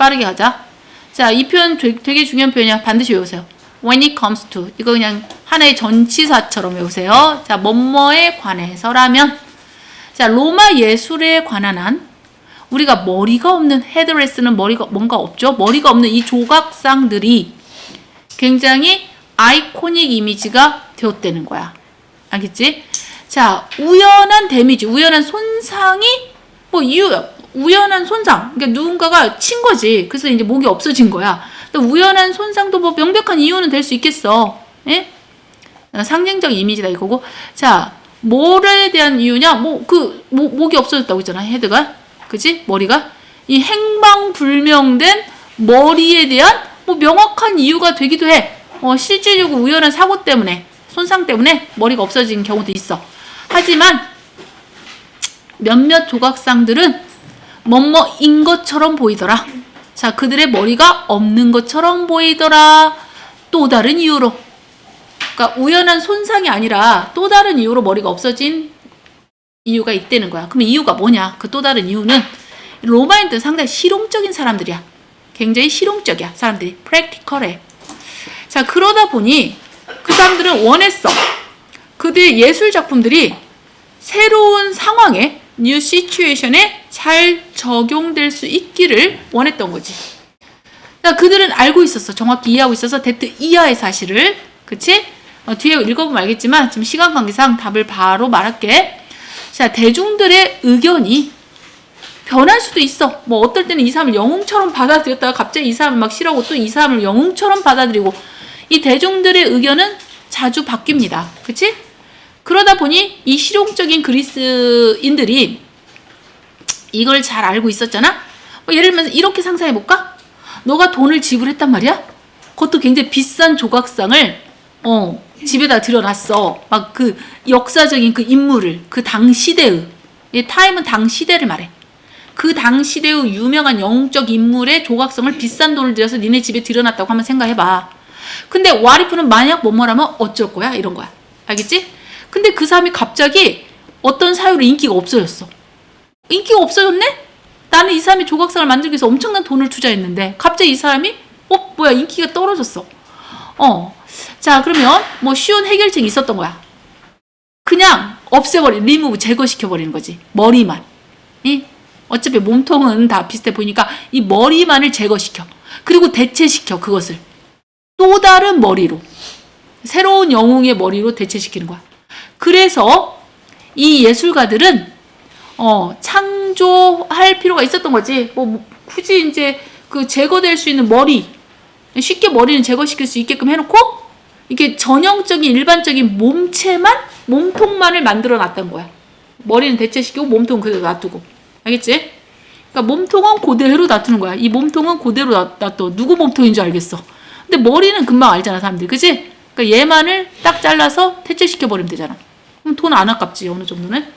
빠르게 가자. 자, 이 표현 되- 되게 중요한 표현이야. 반드시 외우세요. When it comes to. 이거 그냥 하나의 전치사처럼 외우세요. 자, 뭐뭐에 관해서라면. 자, 로마 예술에 관한 한 우리가 머리가 없는 헤드레스는 머리가 뭔가 없죠. 머리가 없는 이 조각상들이 굉장히 아이코닉 이미지가 되었다는 거야. 알겠지? 자, 우연한 데미지, 우연한 손상이 뭐 이유 우연한 손상. 그러니까 누군가가 친 거지. 그래서 이제 목이 없어진 거야. 우연한 손상도 뭐 명백한 이유는 될 수 있겠어. 예? 어, 상징적 이미지다 이거고. 자, 뭐에 대한 이유냐? 뭐그 목이 없어졌다고 했잖아. 헤드가. 그지? 머리가 이 행방불명된 머리에 대한 뭐 명확한 이유가 되기도 해. 어, 실질적으로 우연한 사고 때문에 손상 때문에 머리가 없어진 경우도 있어. 하지만 몇몇 조각상들은 뭐뭐인 것처럼 보이더라. 자, 그들의 머리가 없는 것처럼 보이더라. 또 다른 이유로. 그러니까 우연한 손상이 아니라 또 다른 이유로 머리가 없어진 이유가 있다는 거야. 그럼 이유가 뭐냐? 그 또 다른 이유는 로마인들은 상당히 실용적인 사람들이야. 굉장히 실용적이야. 사람들이 프랙티컬해. 자, 그러다 보니 그 사람들은 원했어. 그들 예술 작품들이 새로운 상황에 뉴 시츄에이션에 잘 적용될 수 있기를 원했던 거지. 그러니까 그들은 알고 있었어. 정확히 이해하고 있어서 데트 이하의 사실을. 그치? 어, 뒤에 읽어보면 알겠지만 지금 시간 관계상 답을 바로 말할게. 자, 대중들의 의견이 변할 수도 있어. 뭐 어떨 때는 이 사람을 영웅처럼 받아들였다가 갑자기 이 사람을 막 싫어하고 또 이 사람을 영웅처럼 받아들이고 이 대중들의 의견은 자주 바뀝니다. 그치? 그러다 보니 이 실용적인 그리스인들이 이걸 잘 알고 있었잖아? 뭐 예를 들면 이렇게 상상해 볼까? 너가 돈을 지불했단 말이야? 그것도 굉장히 비싼 조각상을 어, 집에다 들여놨어. 막 그 역사적인 그 인물을 그 당 시대의 이 타임은 당 시대를 말해. 그 당 시대의 유명한 영웅적 인물의 조각성을 비싼 돈을 들여서 니네 집에 들여놨다고 한번 생각해봐. 근데 와리프는 만약 뭐뭐라면 어쩔 거야? 이런 거야. 알겠지? 근데 그 사람이 갑자기 어떤 사유로 인기가 없어졌어. 인기가 없어졌네? 나는 이 사람이 조각상을 만들기 위해서 엄청난 돈을 투자했는데 갑자기 이 사람이 어 뭐야 인기가 떨어졌어. 어. 자 그러면 뭐 쉬운 해결책이 있었던 거야. 그냥 없애버리, 리무브 제거시켜 버리는 거지. 머리만. 이 어차피 몸통은 다 비슷해 보이니까 이 머리만을 제거시켜. 그리고 대체시켜 그것을 또 다른 머리로 새로운 영웅의 머리로 대체시키는 거야. 그래서 이 예술가들은 어, 창조할 필요가 있었던 거지. 뭐, 뭐 굳이 이제 그 제거될 수 있는 머리 쉽게 머리는 제거시킬 수 있게끔 해놓고 이게 전형적인 일반적인 몸체만 몸통만을 만들어 놨던 거야. 머리는 대체시키고 몸통은 그대로 놔두고 알겠지? 그러니까 몸통은 그대로 놔두는 거야. 이 몸통은 그대로 놔- 놔둬. 누구 몸통인 줄 알겠어. 근데 머리는 금방 알잖아 사람들이, 그치? 그러니까 얘만을 딱 잘라서 대체시켜 버리면 되잖아. 그럼 돈 안 아깝지 어느 정도는.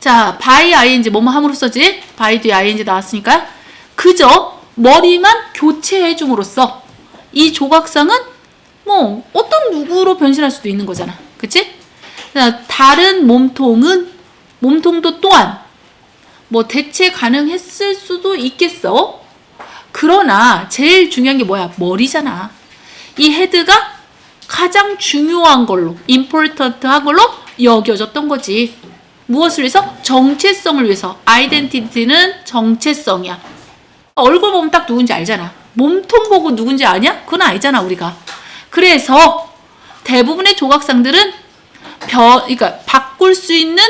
자, by ing 뭐뭐 함으로써지 by 뒤에 ing 나왔으니까 그저 머리만 교체해 줌으로써 이 조각상은 뭐 어떤 누구로 변신할 수도 있는 거잖아. 그치? 자, 다른 몸통은 몸통도 또한 뭐 대체 가능했을 수도 있겠어. 그러나 제일 중요한 게 뭐야? 머리잖아. 이 헤드가 가장 중요한 걸로, 임포턴트한 걸로 여겨졌던 거지. 무엇을 위해서? 정체성을 위해서. 아이덴티티는 정체성이야. 얼굴 보면 딱 누군지 알잖아. 몸통 보고 누군지 아냐? 그건 알잖아, 우리가. 그래서 대부분의 조각상들은 벼, 그러니까 바꿀 수 있는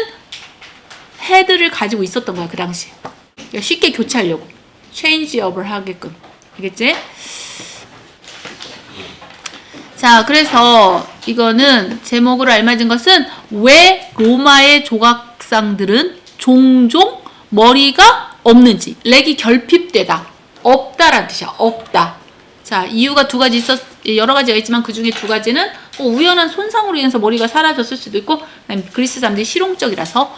헤드를 가지고 있었던 거야, 그 당시. 그러니까 쉽게 교체하려고. 체인지업을 하게끔. 알겠지? 자, 그래서 이거는 제목으로 알맞은 것은 왜 로마의 조각상들은 종종 머리가 없는지, 렉이 결핍되다, 없다라는 뜻이야, 없다. 자, 이유가 두 가지 있었, 여러 가지가 있지만 그 중에 두 가지는 뭐 우연한 손상으로 인해서 머리가 사라졌을 수도 있고, 그리스 사람들이 실용적이라서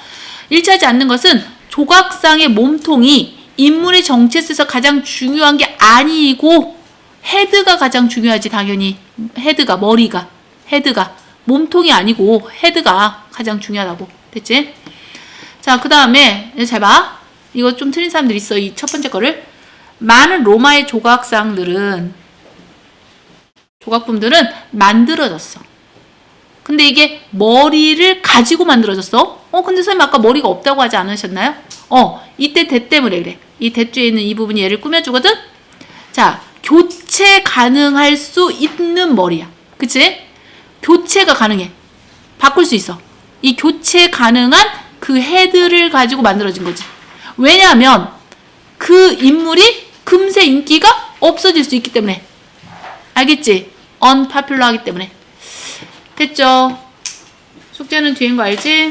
일치하지 않는 것은 조각상의 몸통이 인물의 정체성에서 가장 중요한 게 아니고 헤드가 가장 중요하지 당연히 헤드가 머리가 헤드가 몸통이 아니고 헤드가 가장 중요하다고 됐지? 자 그 다음에 잘 봐. 이거 좀 틀린 사람들 있어 이 첫 번째 거를 많은 로마의 조각상들은 조각품들은 만들어졌어. 근데 이게 머리를 가지고 만들어졌어? 어, 근데 선생님 아까 머리가 없다고 하지 않으셨나요? 어, 이때 대 때문에 그래. 이 대주에 있는 이 부분이 얘를 꾸며주거든? 자, 교체 가능할 수 있는 머리야. 그치? 교체가 가능해. 바꿀 수 있어. 이 교체 가능한 그 헤드를 가지고 만들어진 거지. 왜냐하면 그 인물이 금세 인기가 없어질 수 있기 때문에. 알겠지? unpopular 하기 때문에. 됐죠? 숙제는 뒤인 거 알지?